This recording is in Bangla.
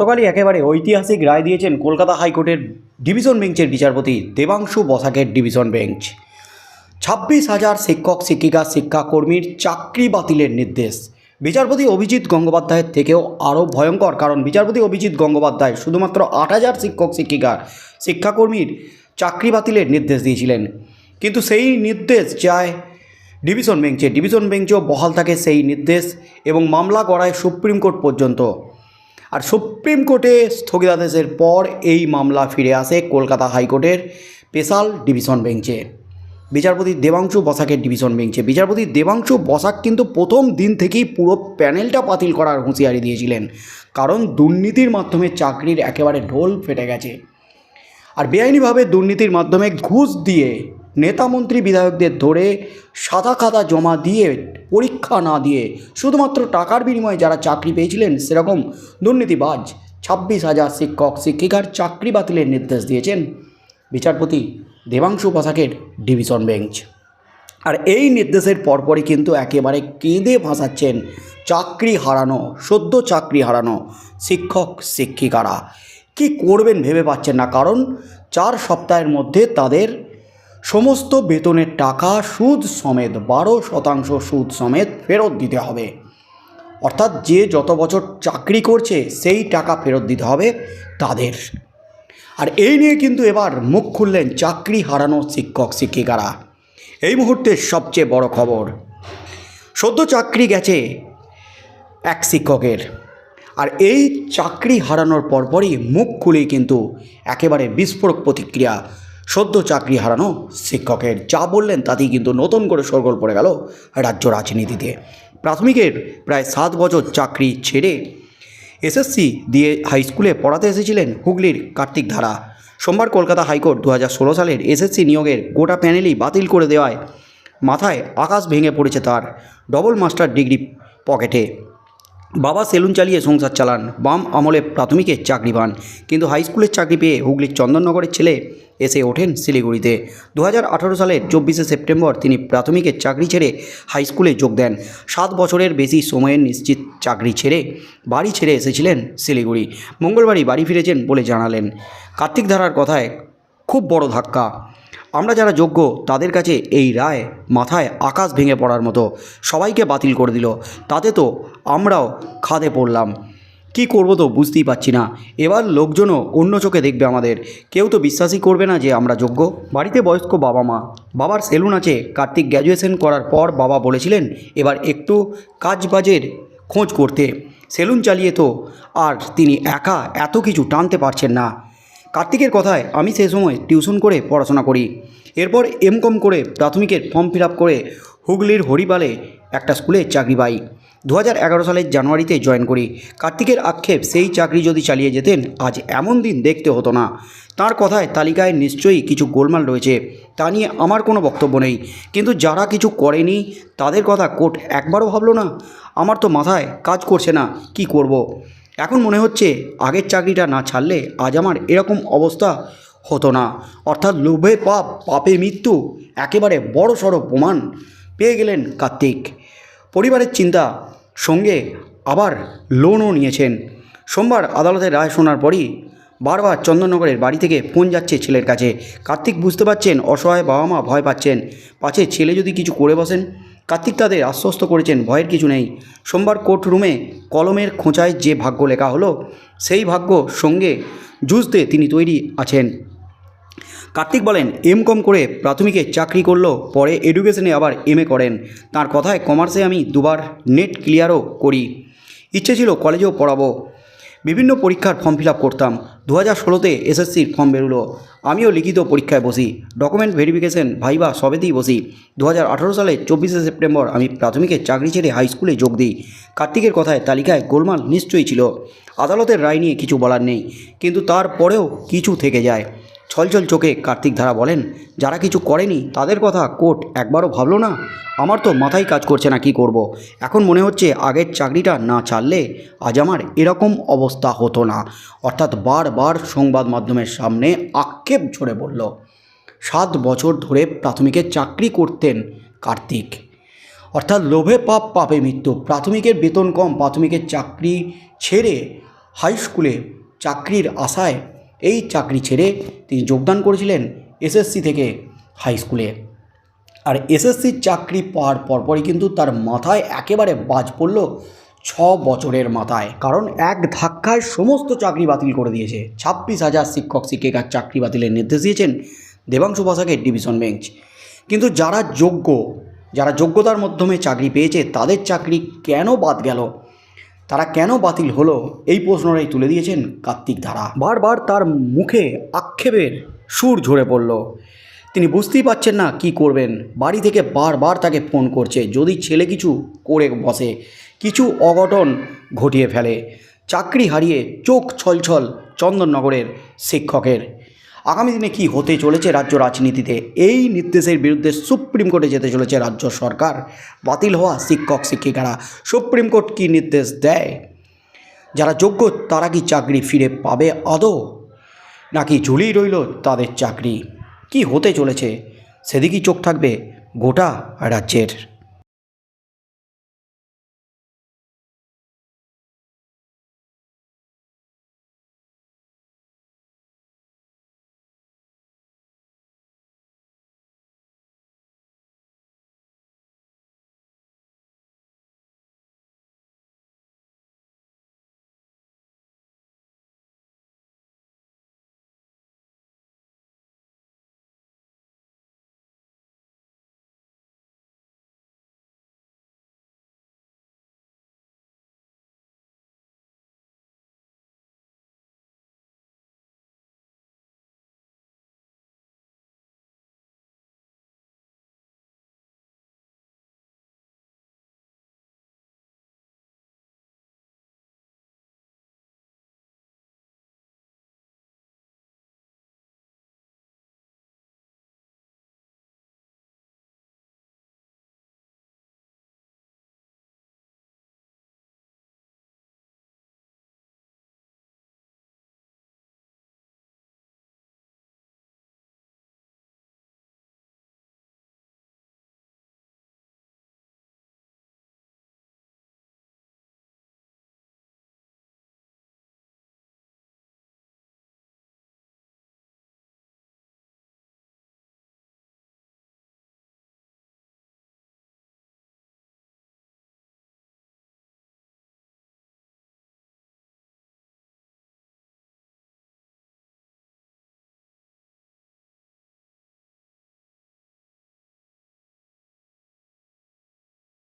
গতকালই একেবারে ঐতিহাসিক রায় দিয়েছেন কলকাতা হাইকোর্টের ডিভিশন বেঞ্চের বিচারপতি দেবাংশু বসাকের ডিভিশন বেঞ্চ। ছাব্বিশ হাজার শিক্ষক, শিক্ষিকা, শিক্ষাকর্মীর চাকরি বাতিলের নির্দেশ। বিচারপতি অভিজিৎ গঙ্গোপাধ্যায়ের থেকেও আরও ভয়ঙ্কর, কারণ বিচারপতি অভিজিৎ গঙ্গোপাধ্যায় শুধুমাত্র আট হাজার শিক্ষক, শিক্ষিকা, শিক্ষাকর্মীর চাকরি বাতিলের নির্দেশ দিয়েছিলেন। কিন্তু সেই নির্দেশ চায় ডিভিশন বেঞ্চে। ডিভিশন বেঞ্চেও বহাল থাকে সেই নির্দেশ এবং মামলা গড়ায় সুপ্রিম কোর্ট পর্যন্ত। আর সুপ্রিম কোর্টে স্থগিতাদেশের পর এই মামলা ফিরে আসে কলকাতা হাইকোর্টের স্পেশাল ডিভিশন বেঞ্চে। বিচারপতি দেবাংশু বসাকের ডিভিশন বেঞ্চে। বিচারপতি দেবাংশু বসাক কিন্তু প্রথম দিন থেকেই পুরো প্যানেলটা বাতিল করার হুঁশিয়ারি দিয়েছিলেন। কারণ দুর্নীতির মাধ্যমে চাকরির একেবারে ঢোল ফেটে গেছে। আর বেআইনিভাবে দুর্নীতির মাধ্যমে ঘুষ দিয়ে নেতামন্ত্রী বিধায়কদের ধরে সাদা খাতা জমা দিয়ে, পরীক্ষা না দিয়ে শুধুমাত্র টাকার বিনিময়ে যারা চাকরি পেয়েছিলেন সেরকম দুর্নীতিবাজ ছাব্বিশ হাজার শিক্ষক, শিক্ষিকার চাকরি বাতিলের নির্দেশ দিয়েছেন বিচারপতি দেবাংশু বসাকের ডিভিশন বেঞ্চ। আর এই নির্দেশের পরপরই কিন্তু একেবারে কেঁদে ভাসাচ্ছেন চাকরি হারানো, সদ্য চাকরি হারানো শিক্ষক, শিক্ষিকারা। কি করবেন ভেবে পাচ্ছেন না, কারণ চার সপ্তাহের মধ্যে তাদের সমস্ত বেতনের টাকা সুদ সমেত বারো শতাংশ সুদ সমেত ফেরত দিতে হবে। অর্থাৎ যে যত বছর চাকরি করছে, সেই টাকা ফেরত দিতে হবে তাদের। আর এই নিয়ে কিন্তু এবার মুখ খুললেন চাকরি হারানো শিক্ষক, শিক্ষিকারা। এই মুহূর্তে সবচেয়ে বড় খবর, সদ্য চাকরি গেছে এক শিক্ষকের। আর এই চাকরি হারানোর পরপরই মুখ খুলেই কিন্তু একেবারে বিস্ফোরক প্রতিক্রিয়া সদ্য চাকরি হারানো শিক্ষকের, যা বললেন তাতেই কিন্তু নতুন করে সরগোল পড়ে গেল রাজ্য রাজনীতিতে। প্রাথমিকের প্রায় সাত বছর চাকরি ছেড়ে এসএসসি দিয়ে হাই স্কুলে পড়াতে এসেছিলেন হুগলির কার্তিক ধারা। সোমবার কলকাতা হাইকোর্ট দু হাজার ষোলো সালের এসএসসি নিয়োগের গোটা প্যানেলই বাতিল করে দেওয়ায় মাথায় আকাশ ভেঙে পড়েছে তার ডবল মাস্টার ডিগ্রি পকেটে বাবা সেলুন চালিয়ে সংসার চালান, বাম আমলে প্রাথমিকের চাকরি পান। কিন্তু হাই স্কুলের চাকরি পেয়ে হুগলির চন্দননগরের ছেলে এসে ওঠেন শিলিগুড়িতে। দু হাজার আঠেরো সালের চব্বিশে সেপ্টেম্বর তিনি প্রাথমিকের চাকরি ছেড়ে হাই স্কুলে যোগ দেন। সাত বছরের বেশি সময়ের নিশ্চিত চাকরি ছেড়ে বাড়ি ছেড়ে এসেছিলেন শিলিগুড়ি। মঙ্গলবারই বাড়ি ফিরেছেন বলে জানালেন। কার্তিক ধারার কথায় খুব বড় ধাক্কা। আমরা যারা যোগ্য, তাদের কাছে এই রায় মাথায় আকাশ ভেঙে পড়ার মতো সবাইকে বাতিল করে দিল। তাতে তো আমরাও খাদে পড়লাম। কি করব তো বুঝতেই পারছি না। এবার লোকজনও অন্য চোখে দেখবে আমাদের। কেউ তো বিশ্বাসই করবে না যে আমরা যোগ্য। বাড়িতে বয়স্ক বাবা মা। বাবার সেলুন আছে কার্তিক গ্র্যাজুয়েশন করার পর বাবা বলেছিলেন, এবার একটু কাজবাজের খোঁজ করতে। সেলুন চালিয়ে তো আর তিনি একা এত কিছু টানতে পারছেন না। কার্তিকের কথায় আমি সেই সময় টিউশন করে পড়াশোনা করি। এরপর এমকম করে প্রাথমিকের ফর্ম ফিল আপ করে হুগলির হরিপালে একটা স্কুলে চাকরি পাই। দু হাজার এগারো সালের জানুয়ারিতে জয়েন করি। কার্তিকের আক্ষেপ, সেই চাকরি যদি চালিয়ে যেতেন, আজ এমন দিন দেখতে হতো না। তার কথায় তালিকায় নিশ্চয়ই কিছু গোলমাল রয়েছে, তা নিয়ে আমার কোনো বক্তব্য নেই। কিন্তু যারা কিছু করেনি, তাদের কথা কোর্ট একবারও ভাবলো না। আমার তো মাথায় কাজ করছে না, কি করব। এখন মনে হচ্ছে আগের চাকরিটা না ছাড়লে আজ আমার এরকম অবস্থা হতো না। অর্থাৎ লোভে পাপ, পাপে মৃত্যু, একেবারে বড় সড়ো প্রমাণ পেয়ে গেলেন কার্তিক। পরিবারের চিন্তা সঙ্গে আবার লোনও নিয়েছেন। সোমবার আদালতের রায় শোনার পরই বারবার চন্দননগরের বাড়ি থেকে ফোন যাচ্ছে ছেলের কাছে। কার্তিক বুঝতে পারছেন অসহায় বাবা মা ভয় পাচ্ছেন। পাছে ছেলে যদি কিছু করে বসেন কার্তিক তাদের আশ্বস্ত করেছেন, ভয়ের কিছু নেই। সোমবার কোর্ট রুমে কলমের খোঁচায় যে ভাগ্য লেখা হলো, সেই ভাগ্য সঙ্গে জুঝতে তিনি তৈরি আছেন। কার্তিক বলেন, এম কম করে প্রাথমিকে চাকরি করল পরে এডুকেশনে আবার এম এ করেন। তার কথায় কমার্সে আমি দুবার নেট ক্লিয়ারও করি। ইচ্ছে ছিল কলেজেও পড়াবো। বিভিন্ন পরীক্ষার ফর্ম ফিল করতাম। দু হাজার ষোলোতে এসএসসির ফর্ম বেরোলো। আমিও লিখিত পরীক্ষায় বসি। ডকুমেন্ট ভেরিফিকেশন ভাইবা সবেতেই বসি। দু হাজার আঠারো সালে চব্বিশে সেপ্টেম্বর আমি প্রাথমিকের চাকরি ছেড়ে হাই স্কুলে যোগ দিই। কার্তিকের কথায় তালিকায় গোলমাল নিশ্চয়ই ছিল। আদালতের রায় নিয়ে কিছু বলার নেই। কিন্তু তারপরেও কিছু থেকে যায়। ছলছল চোখে কার্তিক ধারা বলেন, যারা কিছু করেনি, তাদের কথা কোর্ট একবারও ভাবলো না? আমার তো মাথায় কাজ করছে না, কি করব। এখন মনে হচ্ছে আগের চাকরিটা না ছাড়লে আজ আমার এরকম অবস্থা হতো না। অর্থাৎ বারবার সংবাদ মাধ্যমের সামনে আক্ষেপ ঝরে পড়ল। সাত বছর ধরে প্রাথমিকের চাকরি করতেন কার্তিক। অর্থাৎ লোভে পাপ, পাপে মৃত্যু। প্রাথমিকের বেতন কম, প্রাথমিকের চাকরি ছেড়ে হাই স্কুলে চাকরির আশায় এই চাকরি ছেড়ে তিনি যোগদান করেছিলেন এসএসসি থেকে হাই স্কুলে। আর এসএসসির চাকরি পাওয়ার পরপরই কিন্তু তার মাথায় একেবারে বাজ পড়ল ছ বছরের মাথায়। কারণ এক ধাক্কায় সমস্ত চাকরি বাতিল করে দিয়েছে। ছাব্বিশ হাজার শিক্ষক, শিক্ষিকার চাকরি বাতিলের নির্দেশ দিয়েছেন দেবাংশু ভাষাকে ডিভিশন বেঞ্চ। কিন্তু যারা যোগ্য, যারা যোগ্যতার মাধ্যমে চাকরি পেয়েছে, তাদের চাকরি কেন বাদ গেল? তারা কেন বাতিল হলো? এই প্রশ্নটাই তুলে দিয়েছেন কার্তিক ধারা। বারবার তার মুখে আক্ষেপের সুর ঝরে পড়ল। তিনি বুঝতেই পারছেন না কি করবেন। বাড়ি থেকে বারবার তাকে ফোন করছে। যদি ছেলে কিছু করে বসে, কিছু অঘটন ঘটিয়ে ফেলে, চাকরি হারিয়ে চোখ ছলছল চন্দননগরের শিক্ষকের। আগামী দিনে কি হতে চলেছে রাজ্য রাজনীতিতে? এই নির্দেশের বিরুদ্ধে সুপ্রিম কোর্টে যেতে চলেছে রাজ্য সরকার। বাতিল হওয়া শিক্ষক, শিক্ষিকারা সুপ্রিম কোর্ট কি নির্দেশ দেয়? যারা যোগ্য তারা কি চাকরি ফিরে পাবে আদৌ? নাকি ঝুলিয়ে রইল তাদের চাকরি? কি হতে চলেছে? সেদিকেই চোখ থাকবে গোটা রাজ্যের।